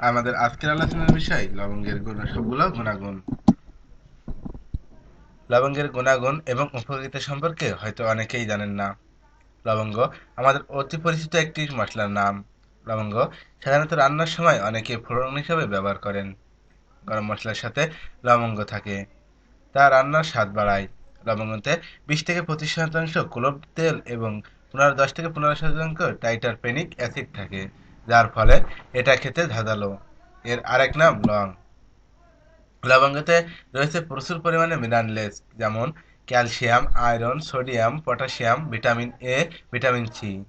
আমাদের আজকের আলোচনার বিষয়, লবঙ্গের গুণ সবগুলো গুণাগুণ। লবঙ্গের গুণাগুণ এবং উপকারিতা সম্পর্কে হয়তো অনেকেই জানেন না। লবঙ্গ আমাদের অতি পরিচিত একটি মশলার নাম। লবঙ্গ সাধারণত রান্নার সময় অনেকে ফোড়ন হিসাবে ব্যবহার করেন। গরম মশলার সাথে লবঙ্গ থাকে। তা রান্নার স্বাদ বাড়ায়। লবঙ্গতে বিশ থেকে পঁচিশ শতাংশ ক্লোভ তেল এবং পনেরো দশ থেকে পনেরো শতাংশ টাইটার পেনিক অ্যাসিড থাকে। যার ফলে এটা খেতে ধাঁধালো। এর আরেক নাম লং। লবঙ্গতে রয়েছে প্রচুর পরিমাণে মিনারেলস, যেমন calcium, iron, sodium, potassium, vitamin A, vitamin C.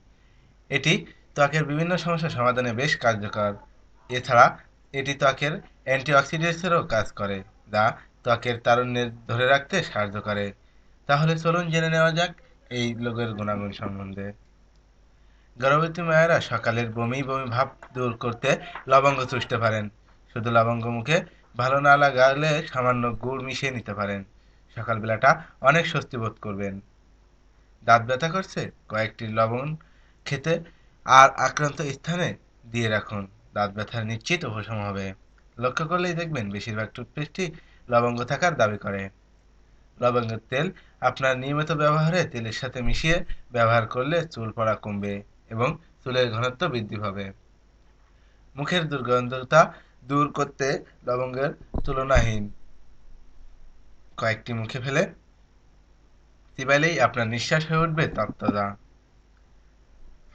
এটি ত্বকের বিভিন্ন সমস্যা সমাধানে বেশ কার্যকর। এছাড়া এটি ত্বকের অ্যান্টিঅক্সিডেন্টসেরও কাজ করে, যা ত্বকের তারুণ্যের ধরে রাখতে সাহায্য করে। তাহলে চলুন জেনে নেওয়া যাক এই লোকের গুণাগুণ সম্বন্ধে। গর্ভবতী মায়েরা সকালের বমি বমি ভাব দূর করতে লবঙ্গ চুষতে পারেন। শুধু লবঙ্গ মুখে ভালো না লাগালে সামান্য গুড় মিশিয়ে নিতে পারেন। সকালবেলাটা অনেক স্বস্তি বোধ করবেন। দাঁত ব্যথা করছে? কয়েকটি লবণ খেতে আর আক্রান্ত স্থানে দিয়ে রাখুন। দাঁত ব্যথার নিশ্চিত উপশম হবে। লক্ষ্য করলেই দেখবেন বেশিরভাগ টুথপেস্টই লবঙ্গ থাকার দাবি করে। লবঙ্গের তেল আপনার নিয়মিত ব্যবহারে তেলের সাথে মিশিয়ে ব্যবহার করলে চুল পড়া কমবে। এবং চুলের ঘনত্ব বৃদ্ধি পাবে। মুখের দুর্গন্ধতা দূর করতে লবঙ্গের তুলনাহীন। কয়েকটি মুখে ফেলে চিবাইলেই আপনার নিঃশ্বাস হয়ে উঠবে তত্ত্বদা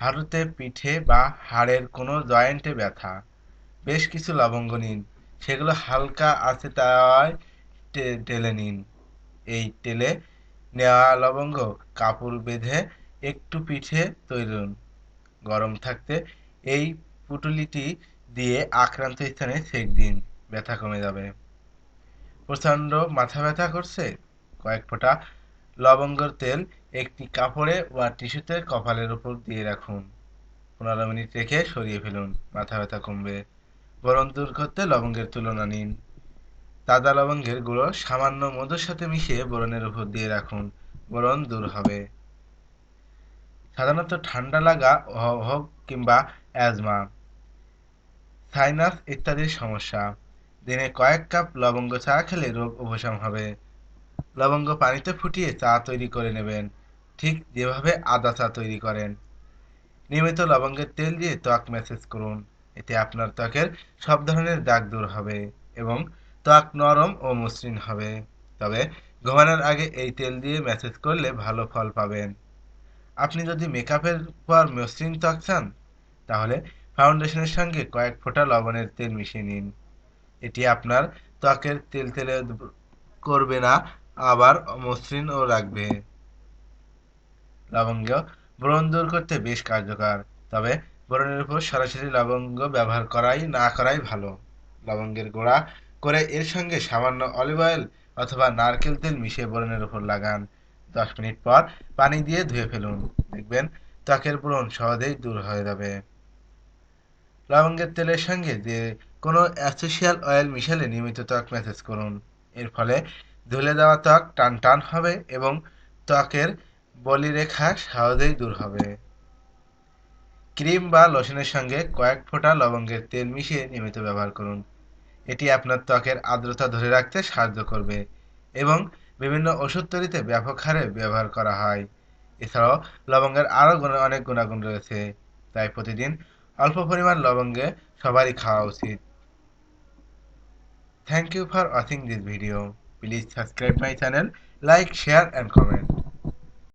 হাঁটুতে পিঠে বা হাড়ের কোনো জয়েন্টে ব্যথা। বেশ কিছু লবঙ্গ নিন, সেগুলো হালকা আছে তাই টেলে নিন। এই তেলে নেওয়া লবঙ্গ কাপড় বেঁধে একটু পিঠে তৈরুন গরম থাকতে এই পুটুলিটি দিয়ে আক্রান্ত স্থানে সেক দিন ব্যথা কমে যাবে। প্রচণ্ড মাথা ব্যথা করছে। কয়েক ফোঁটা লবঙ্গর তেল একটি কাপড়ে বা টিস্যুতে কপালের উপর দিয়ে রাখুন। পনেরো মিনিট রেখে সরিয়ে ফেলুন। মাথা ব্যথা কমবে। গরম দূর করতে লবঙ্গের তুলনা নিন। তাজা লবঙ্গের গুঁড়ো সামান্য মধুর সাথে মিশিয়ে বরণের উপর দিয়ে রাখুন। বরণ দূর হবে। সাধারণত ঠান্ডা লাগা হোক কিংবা অ্যাজমা, সাইনাস ইত্যাদির সমস্যা। দিনে কয়েক কাপ লবঙ্গ চা খেলে রোগ উপশম হবে। লবঙ্গ পানিতে ফুটিয়ে চা তৈরি করে নেবেন। ঠিক যেভাবে আদা চা তৈরি করেন। নিয়মিত লবঙ্গের তেল দিয়ে ত্বক ম্যাসেজ করুন। এতে আপনার ত্বকের সব ধরনের দাগ দূর হবে এবং ত্বক নরম ও মসৃণ হবে। তবে ঘুমানোর আগে এই তেল দিয়ে ম্যাসেজ করলে ভালো ফল পাবেন। আপনি যদি মেকআপের পর মসৃণ ত্বক চান, তাহলে ফাউন্ডেশনের সঙ্গে কয়েক ফোঁটা লবণের তেল মিশিয়ে নিন। এটি আপনার ত্বকের তেল তেলে করবে না, আবার মসৃণও রাখবে। লবঙ্গ ব্রণ দূর করতে বেশ কার্যকর, তবে ব্রণের উপর সরাসরি লবঙ্গ ব্যবহার করাই না করাই ভালো। লবঙ্গের গোড়া করে এর সঙ্গে সামান্য অলিভ অয়েল অথবা নারকেল তেল মিশিয়ে ব্রণের উপর লাগান। দশ মিনিট পর পানি দিয়ে ধুয়ে ফেলুন। দেখবেন ত্বকের ব্রণ সহজেই দূর হয়ে যাবে। লবঙ্গের তেলের সঙ্গে যে কোনো অ্যাসোসিয়াল অয়েল মিশালে নিয়মিত ত্বক ম্যাসেজ করুন। এর ফলে ধুলে দেওয়া ত্বক টান টান হবে এবং ত্বকের বলিরেখা সহজেই দূর হবে। ক্রিম বা লোশনের সঙ্গে কয়েক ফোঁটা লবঙ্গের তেল মিশিয়ে নিয়মিত ব্যবহার করুন। এটি আপনার ত্বকের আর্দ্রতা ধরে রাখতে সাহায্য করবে এবং বিভিন্ন ওষুধ তৈরিতে ব্যাপক হারে ব্যবহার করা হয়। এছাড়াও লবঙ্গের আরও অনেক গুণাগুণ রয়েছে। তাই প্রতিদিন অল্প পরিমাণ লবঙ্গে সবারই খাওয়া উচিত। Thank you for watching this video please subscribe my channel like share and comment